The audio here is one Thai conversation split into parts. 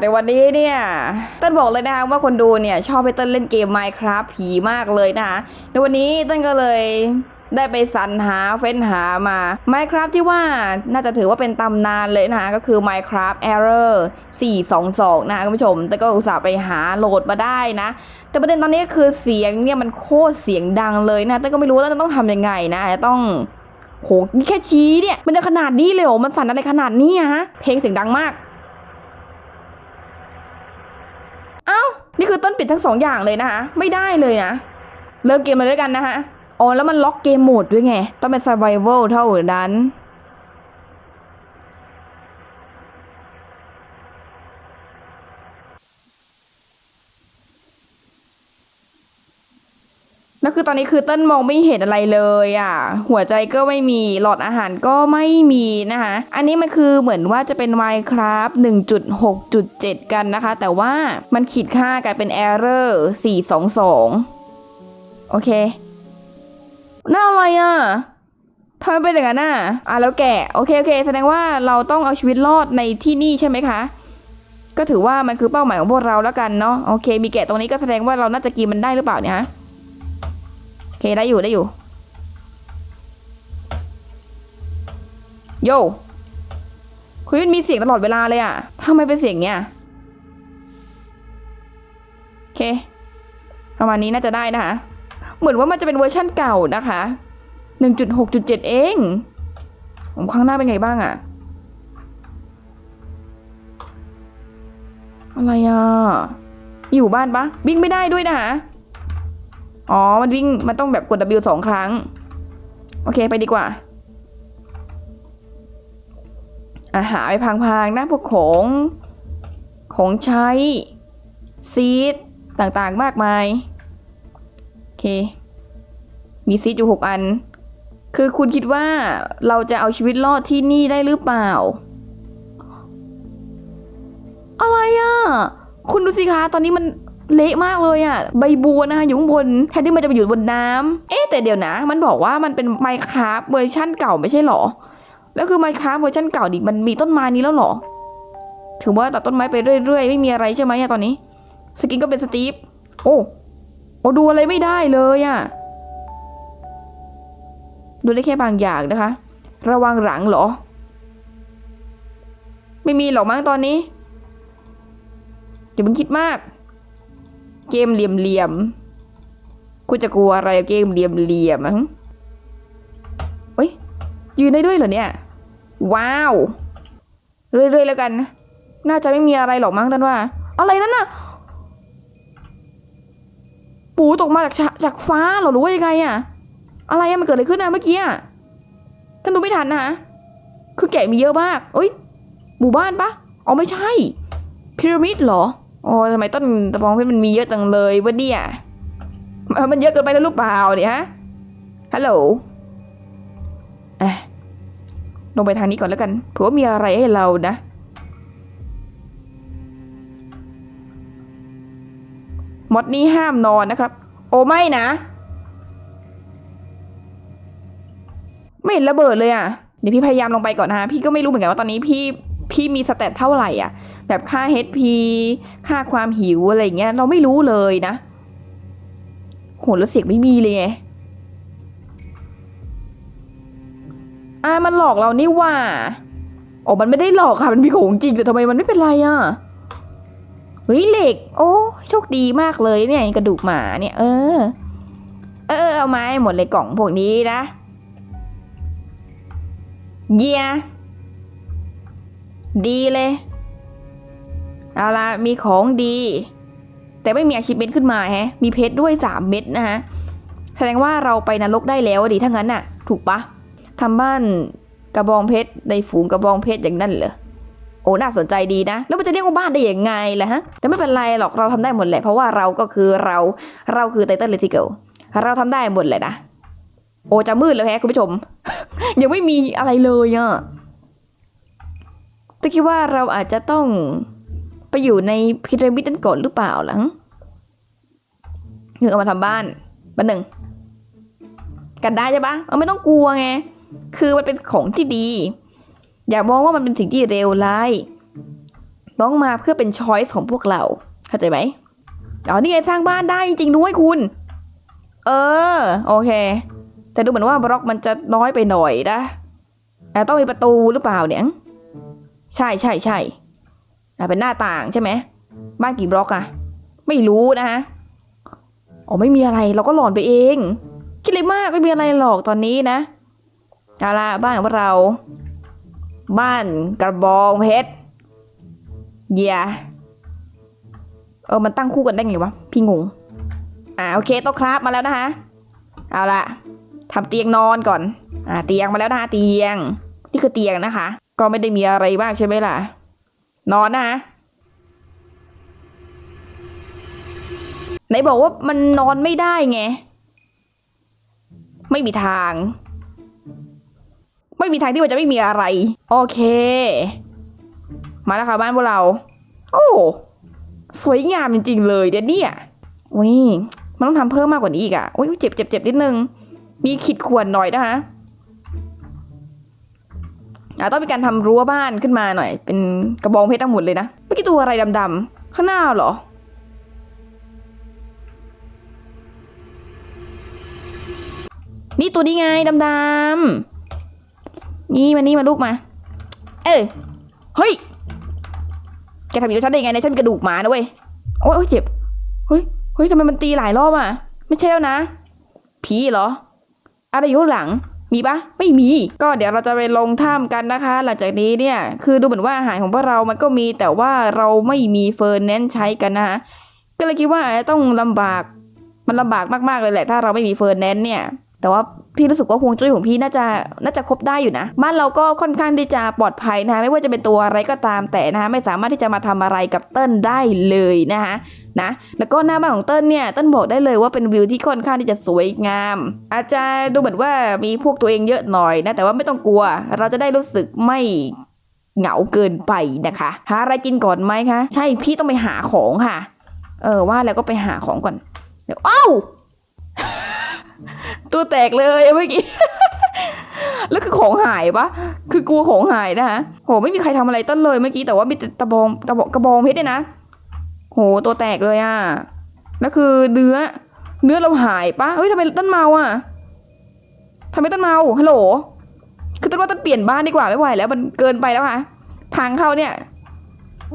เอาล่ะในวันนี้เนี่ยเต้นบอกเลยนะคะว่าคนดูเนี่ยชอบไปเต้นเล่นเกม Minecraft ผีมากเลยนะคะในวันนี้เต้นก็เลยได้ไปสรรหาเฟ้นหามา Minecraft ที่ว่าน่าจะถือว่าเป็นตำนานเลยนะคะก็คือ Minecraft Error 422 นะคะคุณผู้ชม แต่ก็อุตส่าห์ไปหาโหลดมาได้นะ แต่ประเด็นตอนนี้คือเสียงเนี่ยมันโคตรเสียงดังเลยนะ แต่ก็ไม่รู้ว่าต้องทำยังไงนะต้องโหนี่แค่ชี้เนี่ย มันจะขนาดนี้เลยเหรอมันสั่นอะไรขนาดนี้อะฮะเพลงเสียงดังมาก เอ้า นี่คือต้นปิดทั้งสองอย่างเลยนะคะ ไม่ได้เลยนะ เริ่มเกมมาด้วยกันนะคะ อ๋อ แล้วมันล็อกเกมโหมดด้วยไง ต้องเป็น survival เท่านั้น คือตอนนี้คือเต้นมองไม่เห็นอะไรเลยอะ หัวใจก็ไม่มีหลอดอาหารก็ไม่มีนะคะ อันนี้มันคือเหมือนว่าจะเป็น Minecraft 1.6.7 กันนะคะ แต่ว่ามันขีดค่ากลายเป็น Error 422 โอเคน่าอะไรอะทำไมเป็นอย่างนั้นอะ อะแล้วแกโอเคโอเค แสดงว่าเราต้องเอาชีวิตรอดในที่นี่ใช่ไหมคะ ก็ถือว่ามันคือเป้าหมายของพวกเราแล้วกันเนาะ โอเค มีแกะตรงนี้ก็แสดงว่าเราน่าจะกินมันได้หรือเปล่าเนี่ยฮะ เคได้อยู่ได้อยู่ โยคุยมันมีเสียงตลอดเวลาเลยอะทำไมเป็นเสียงเนี้ยโอเคประมาณนี้น่าจะได้นะคะ เหมือนว่ามันจะเป็นเวอร์ชั่นเก่านะคะ 1.6.7 เอง ผมข้างหน้าเป็นไงบ้างอะอะไรอะอยู่บ้านปะวิ่งไม่ได้ด้วยนะคะ อ๋อ มันวิ่ง มันต้องแบบกด W สองครั้ง โอเค ไปดีกว่า อาหารไปพังๆนะพวกของ ของใช้ ซีดต่างๆมากมาย โอเค มีซีดอยู่หกอัน คือคุณคิดว่าเราจะเอาชีวิตรอดที่นี่ได้หรือเปล่า อะไรอะ คุณดูสิคะ ตอนนี้มัน เละมากเลยอะใบบัวนะคะอยู่ข้างบนแทนที่มันจะไปอยู่บนน้ำเอ๊ะแต่เดี๋ยวนะ มันบอกว่ามันเป็นไมค์คราฟเวอร์ชั่นเก่าไม่ใช่หรอ แล้วคือไมค์คราฟเวอร์ชั่นเก่าดิมันมีต้นไม้นี้แล้วหรอ ถือว่าตัดต้นไม้ไปเรื่อยๆ ไม่มีอะไรใช่ไหมอะตอนนี้ สกินก็เป็นสตีฟโอ้โอ้ดูอะไรไม่ได้เลยอะดูได้แค่บางอย่างนะคะ ระวังหลังเหรอ ไม่มีหรอกมั้งตอนนี้อย่าเพิ่งคิดมาก เกมเหลี่ยมๆคุณจะกลัวอะไรเกมเหลี่ยมๆมั้งเฮ้ยยืนได้ด้วยเหรอเนี่ย ว้าว เรื่อยๆแล้วกัน น่าจะไม่มีอะไรหรอกมั้งท่านว่า อะไรนั่นน่ะ ปูตกมาจากจากฟ้าเหรอหรือว่ายังไงอะอะไรอะมันเกิดอะไรขึ้นนะเมื่อกี้อะท่านดูไม่ทันนะคือแกะมีเยอะมากเอ้ยหมู่บ้านปะอ๋อไม่ใช่พีระมิดเหรอ โอ้ทำไมต้นตะบองเพชรมันมีเยอะจังเลยวะเนี่ยมันเยอะเกินไปแล้วลูกเปล่าเนี่ยฮะฮัลโหลอะลงไปทางนี้ก่อนแล้วกันเผื่อมีอะไรให้เรานะ มดนี้ห้ามนอนนะครับ โอ้ไม่นะ ไม่เห็นระเบิดเลยอะ เดี๋ยวพี่พยายามลงไปก่อนนะพี่ก็ไม่รู้เหมือนกันว่าตอนนี้พี่พี่มีสเตตเท่าไหร่อะ แบบค่า HP ค่าความหิวอะไรอย่างเงี้ย เราไม่รู้เลยนะ โหแล้วเสียงไม่มีเลยไงอ่ามันหลอกเรานี่ว่าอ๋อมันไม่ได้หลอกค่ะ มันมีของจริงแต่ทำไมมันไม่เป็นไรอะ เฮ้ยเหล็ก โอ้โชคดีมากเลยเนี่ยกระดูกหมาเนี่ย เออ เออเอาไม้หมดเลยกล่องพวกนี้นะเยียดีเลย เอาละมีของดี แต่ไม่มีอาชีพเม็ดขึ้นมาแฮะ มีเพชรด้วย 3 เม็ดนะฮะ แสดงว่าเราไปนรกได้แล้วดิถ้างั้นน่ะ ถูกปะทำบ้านกระบองเพชรในฝูงกระบองเพชรอย่างนั้นเหรอโอ้น่าสนใจดีนะ แล้วมันจะเรียกว่าบ้านได้ยังไงล่ะฮะ แต่ไม่เป็นไรหรอกเราทำได้หมดแหละ เพราะว่าเราก็คือเรา เราคือไตเติ้ลเลติเกิลเราทำได้หมดเลยนะ โอ้จะมืดแล้วแฮะคุณผู้ชม ยังไม่มีอะไรเลยอะแต่คิดว่าเราอาจจะต้อง ไปอยู่ในพีระมิดนั่นก่อนหรือเปล่าหลังนึกเอามาทำบ้านบันหนึ่ง กันได้ใช่ปะเอาไม่ต้องกลัวไง คือมันเป็นของที่ดี อย่ามองว่ามันเป็นสิ่งที่เลวร้ายต้องมาเพื่อเป็นช้อยส์ของพวกเรา เข้าใจไหมอ๋อนี่ไงสร้างบ้านได้จริงด้วยคุณ เออ โอเค แต่ดูเหมือนว่าบล็อกมันจะน้อยไปหน่อยนะอ่ต้องมีประตูหรือเปล่าเนี่ย ใช่ใช่ใช่อะ เป็นหน้าต่างใช่ไหมบ้านกี่บล็อกอะไม่รู้นะฮะอ๋อไม่มีอะไรเราก็หลอนไปเอง คิดเลยมากไม่มีอะไรหรอกตอนนี้นะเอาละบ้านของเรา บ้านกระบองเพชรเยียเออมันตั้งคู่กันได้ไงวะพี่งงอ่าโอเคโต๊ะครับมาแล้วนะคะเอาละทำเตียงนอนก่อน อ่าเตียงมาแล้วนะคะเตียง นี่คือเตียงนะคะ ก็ไม่ได้มีอะไรมากใช่ไหมล่ะ นอนนะคะไหนบอกว่ามันนอนไม่ได้ไง ไม่มีทาง ไม่มีทางที่มันจะไม่มีอะไร โอเค มาแล้วค่ะบ้านพวกเรา โอ้สวยงามจริงๆเลยเดี๋ยวนี่ยอุ้ยมันต้องทำเพิ่มมากกว่านี้อีกอะอุ้ยเจ็บเจ็บเจ็บนิดนึง มีขีดข่วนหน่อยนะคะ ต้องมีการทำรั้วบ้านขึ้นมาหน่อย เป็นกระบองเพชรทั้งหมดเลยนะเมื่อกี้ตัวอะไรดำๆข้างหน้าเหรอนี่ตัวนี้ไงดำๆนี่มานี่มาลูกมา เอ้ยเฮ้ยแกทำอย่างนี้ฉันได้ไงเนี่ยฉันเป็นกระดูกหมานะเว้ยโอ๊ยเจ็บเฮ้ยเฮ้ยทำไมมันตีหลายรอบอะ ไม่ใช่แล้วนะ ผีเหรอ อะไรอยู่หลัง มีปะไม่มี ก็เดี๋ยวเราจะไปลงถ้ำกันนะคะ หลังจากนี้เนี่ยคือดูเหมือนว่าอาหารของพวกเรามันก็มีแต่ว่าเราไม่มีเฟอร์เน้นใช้กันนะคะก็เลยคิดว่าอาจจะต้องลำบากมันลำบากมากๆเลยแหละ ถ้าเราไม่มีเฟอร์เน้นเนี่ย แต่ว่า พี่รู้สึกว่าฮวงจุ้ยของพี่น่าจะน่าจะครบได้อยู่นะ บ้านเราก็ค่อนข้างที่จะปลอดภัยนะคะไม่ว่าจะเป็นตัวอะไรก็ตามแต่นะคะไม่สามารถที่จะมาทำอะไรกับเติ้ลได้เลยนะคะนะแล้วก็หน้าบ้านของเติ้ลเนี่ยเติ้ลบอกได้เลยว่าเป็นวิวที่ค่อนข้างที่จะสวยงาม อาจจะดูเหมือนว่ามีพวกตัวเองเยอะหน่อยนะแต่ว่าไม่ต้องกลัว เราจะได้รู้สึกไม่เหงาเกินไปนะคะหาอะไรกินก่อนไหมคะใช่พี่ต้องไปหาของค่ะ เออว่าแล้วก็ไปหาของก่อนเดี๋ยวอ้าว ตัวแตกเลยเมื่อกี้ แล้วคือของหายปะคือกลัวของหายนะคะโหไม่มีใครทำอะไรต้นเลยเมื่อกี้แต่ว่ามีตะบองตะบองกระบองเพชรเนี่ยนะ โหตัวแตกเลยอะแล้วคือเนื้อ เนื้อเราหายปะเอ้ยทำไมต้นเมาอะทำไมต้นเมาฮัลโหล คือต้นว่าต้นเปลี่ยนบ้านดีกว่าไม่ไหวแล้วมันเกินไปแล้วค่ะทางเข้าเนี่ย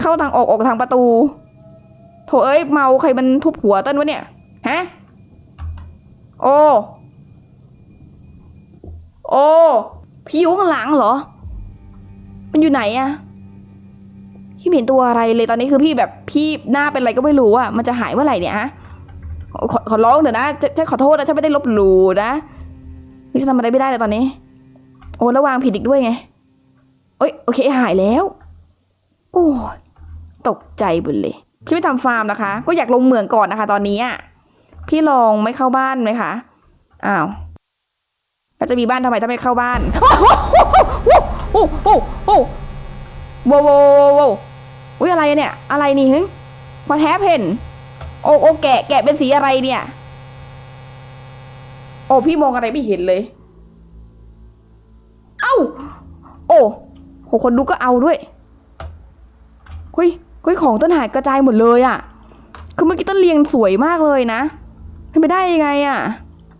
เข้าทางออกออกทางประตูโถเอ้ยเมาใครมันทุบหัวต้นวะเนี่ยฮะ โอ้โอ้พี่อยู่ข้างหลังเหรอ มันอยู่ไหนอะพี่เห็นตัวอะไรเลยตอนนี้คือพี่แบบพี่หน้าเป็นอะไรก็ไม่รู้อะมันจะหายเมื่อไหร่เนี่ยฮะ ขอขอร้องเถอะนะจะจะขอโทษนะฉันไม่ได้ลบหลู่นะนี่จะทำอะไรไม่ได้เลยตอนนี้ โอ้แล้วางผิดอีกด้วยไงเอ้ยโอเคหายแล้ว โอ้ตกใจหมดเลยพี่ไม่ทำฟาร์มนะคะ ก็อยากลงเหมืองก่อนนะคะ ตอนนี้อะ พี่ลองไม่เข้าบ้านไหมคะอ้าวแล้วจะมีบ้านทำไมถ้าไม่เข้าบ้านโอ้โหโอ้โหโอ้โหโว้โว้โว้อุ้ยอะไรเนี่ย อะไรนี่ฮึพอแทบเห็นโอ้โอ้แกะแกะเป็นสีอะไรเนี่ย โอ้พี่มองอะไรไม่เห็นเลย เอ้า โอ้โหคนดูก็เอาด้วยเฮ้ยเฮ้ยของต้นหายกระจายหมดเลยอะ คือเมื่อกี้ต้นเรียงสวยมากเลยนะ เป็นไปได้ยังไงอะ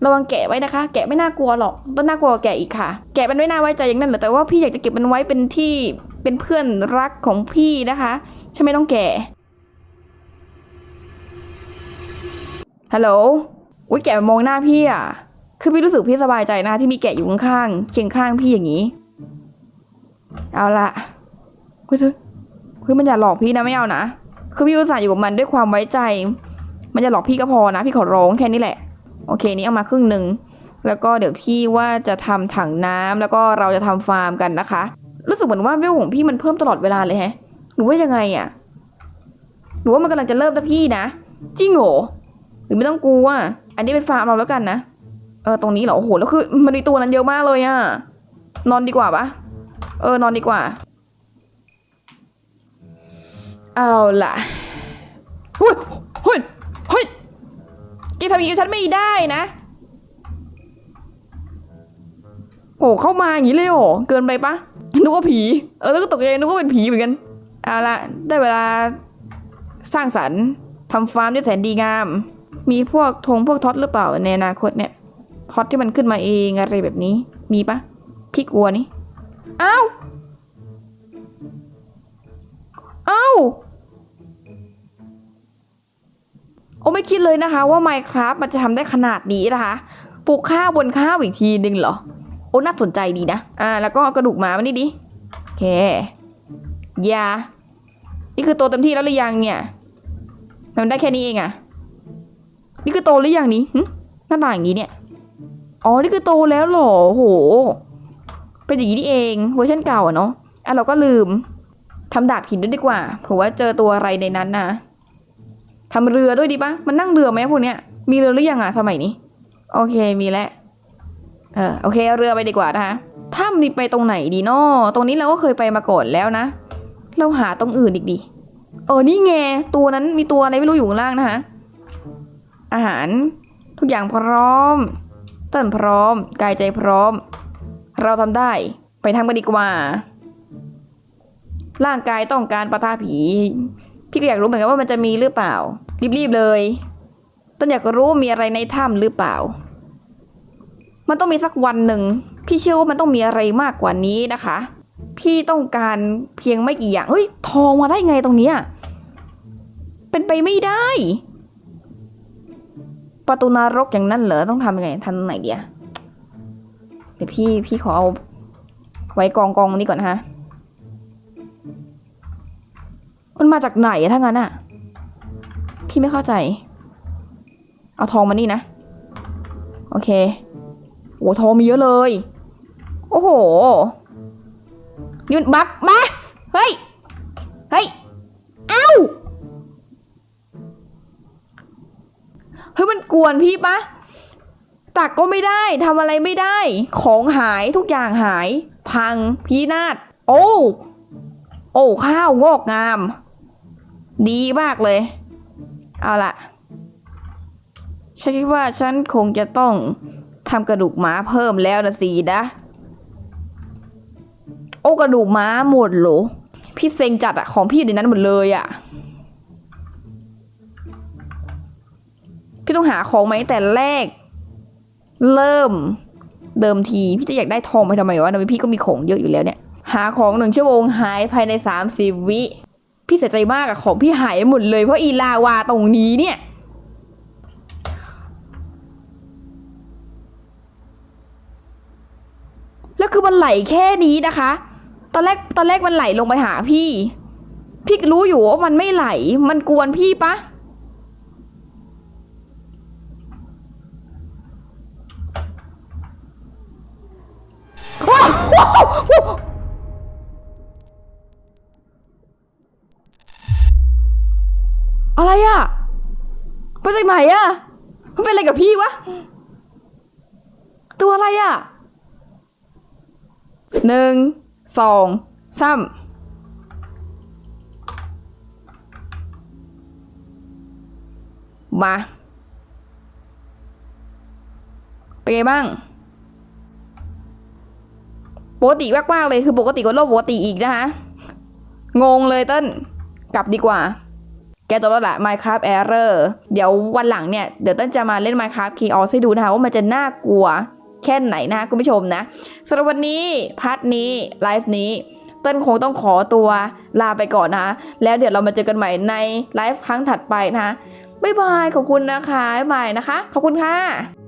ระวังแกะไว้นะคะ แกะไม่น่ากลัวหรอกต้นน่ากลัวแกะอีกค่ะ แกะมันไม่น่าไว้ใจอย่างนั้นหรอแต่ว่าพี่อยากจะเก็บมันไว้เป็นที่เป็นเพื่อนรักของพี่นะคะใช่ไหมต้องแกะฮัลโหลอุ้ยแกะมองหน้าพี่อะคือพี่รู้สึกพี่สบายใจนะที่มีแกะอยู่ข้างๆเคียงข้างพี่อย่างนี้ เอาละเฮ้ยเฮ้ยมันอย่าหลอกพี่นะไม่เอานะคือพี่อุตส่าห์อยู่กับมันด้วยความไว้ใจ มันจะหลอกพี่ก็พอนะ พี่ขอร้องแค่นี้แหละ โอเคนี้เอามาครึ่งหนึ่งแล้วก็เดี๋ยวพี่ว่าจะทำถังน้ำแล้วก็เราจะทำฟาร์มกันนะคะ รู้สึกเหมือนว่าเวลของพี่มันเพิ่มตลอดเวลาเลยแฮะหรือว่ายังไงอะ่ะหรือว่ามันกำลังจะเริ่มนะพี่นะจริงเหหรือไม่ต้องกลัวอันนี้เป็นฟาร์มเราแล้วกันนะเออตรงนี้เหรอโอ้โหแล้วคือมันมีตัวนั้นเยอะมากเลยอะ่ะนอนดีกว่าปะเออนอนดีกว่า เอาล่ะเฮ้ยเฮ้ย กทำอย่างนี้ฉันไม่ได้นะ โอ้เข้ามาอย่างนี้เลยเหรอเกินไปปะนึกว่าผี เออแล้วก็ตกใจนึกว่าเป็นผีเหมือนกันเอาละได้เวลาสร้างสรรค์ทำฟาร์มที่แสนดีงาม มีพวกธงพวกท็อตหรือเปล่าในอนาคตเนี่ยท็อตที่มันขึ้นมาเองอะไรแบบนี้ มีปะพี่กลัวนี่อ้าวอ้า โอ้ไม่คิดเลยนะคะว่า Minecraft มันจะทำได้ขนาดนี้นะคะปลูกข้าวบนข้าวอีกทีนึงเหรอ โอ้น่าสนใจดีนะ อ่า แล้วก็กระดูกหมามานี่ดิ โอเค ยา นี่คือโตเต็มที่แล้วหรือยังเนี่ยมันได้แค่นี้เองอะนี่คือโตหรือยังนี้หน้าตาอย่างนี้เนี่ย อ๋อ นี่คือโตแล้วเหรอโอ้โหเป็นอย่างนี้นี่เองเวอร์ชันเก่าอะเนาะ อะเราก็ลืมทำดาบหินด้วยดีกว่าเผื่อว่าเจอตัวอะไรในนั้นนะ ทำเรือด้วยดีปะมันนั่งเรือไหมพวกเนี้ย มีเรือหรือยังอะสมัยนี้ โอเคมีแล้ว เออโอเคเอาเรือไปดีกว่านะคะถ้ำนี่ไปตรงไหนดีนาะตรงนี้เราก็เคยไปมาก่อนแล้วนะ เราหาตรงอื่นอีกดิเออนี่ไงตัวนั้นมีตัวอะไรไม่รู้อยู่ข้างล่างนะคะอาหารทุกอย่างพร้อม ต้นพร้อม กายใจพร้อม เราทำได้ไปทำกันดีกว่า ร่างกายต้องการปะทะผี พี่ก็อยากรู้เหมือนกันว่ามันจะมีหรือเปล่า รีบๆเลยต้นอยากรู้มีอะไรในถ้ำหรือเปล่า มันต้องมีสักวันหนึ่ง พี่เชื่อว่ามันต้องมีอะไรมากกว่านี้นะคะ พี่ต้องการเพียงไม่กี่อย่างเฮ้ยทองมาได้ไงตรงเนี้ยเป็นไปไม่ได้ ประตูนรกอย่างนั้นเหรอต้องทำยังไงทำตรงไหนเดียเดี๋ยวพี่พี่ขอเอาไว้กองกองนี้ก่อนฮะมันมาจากไหนถ้างั้นอะ พี่ไม่เข้าใจ เอาทองมานี่นะ โอเคโอ้ทองมีเยอะเลย โอ้โหนี่มันบักมาเฮ้ย เฮ้ย เอ้า เฮ้ยมันกวนพี่ปะตักก็ไม่ได้ทำอะไรไม่ได้ ของหายทุกอย่างหาย พังพีนาศโอ้ โอ้ ข้าวงอกงาม ดีมากเลย เอาละฉันคิดว่าฉันคงจะต้องทำกระดูกหมาเพิ่มแล้วนะสินะ โอ้กระดูกม้าหมดเหรอ พี่เซ็งจัดอะของพี่อยู่ในนั้นหมดเลยอะพี่ต้องหาของไหมแต่แรก เริ่มเดิมที พี่จะอยากได้ทองไปทำไมวะทำไมพี่ก็มีของเยอะอยู่แล้วเนี่ย หาของหนึ่งชั่วโมงหายภายในสามสิบวิ พี่เสียใจมากอะของพี่หายหมดเลยเพราะอีลาวาตรงนี้เนี่ยแล้วคือมันไหลแค่นี้นะคะ ตอนแรกตอนแรกมันไหลลงไปหาพี่ พี่รู้อยู่ว่ามันไม่ไหล มันกวนพี่ปะ ไหนอะมันเป็นอะไรกับพี่วะ ตัวอะไรอะหนึ่งสองสามมาเป็นไงบ้างปกติมากๆเลยคือปกติก็โลกปกติอีกนะคะ งงเลยเต้น กลับดีกว่า แกจบแล้วแหละ Minecraft Error เดี๋ยววันหลังเนี่ย เดี๋ยวเต้นจะมาเล่น Minecraft k e y o s ให้ดูนะคะว่ามันจะน่ากลัวแค่ไหนนะคะคุณผู้ชมนะสำหรับวันนี้พาร์ทนี้ ไลฟ์นี้ เต้นคงต้องขอตัวลาไปก่อนนะคะแล้วเดี๋ยวเรามาเจอกันใหม่ในไลฟ์ครั้งถัดไปนะคะบ๊ายบายขอบคุณนะคะบ๊ายบายนะคะ ขอบคุณค่ะ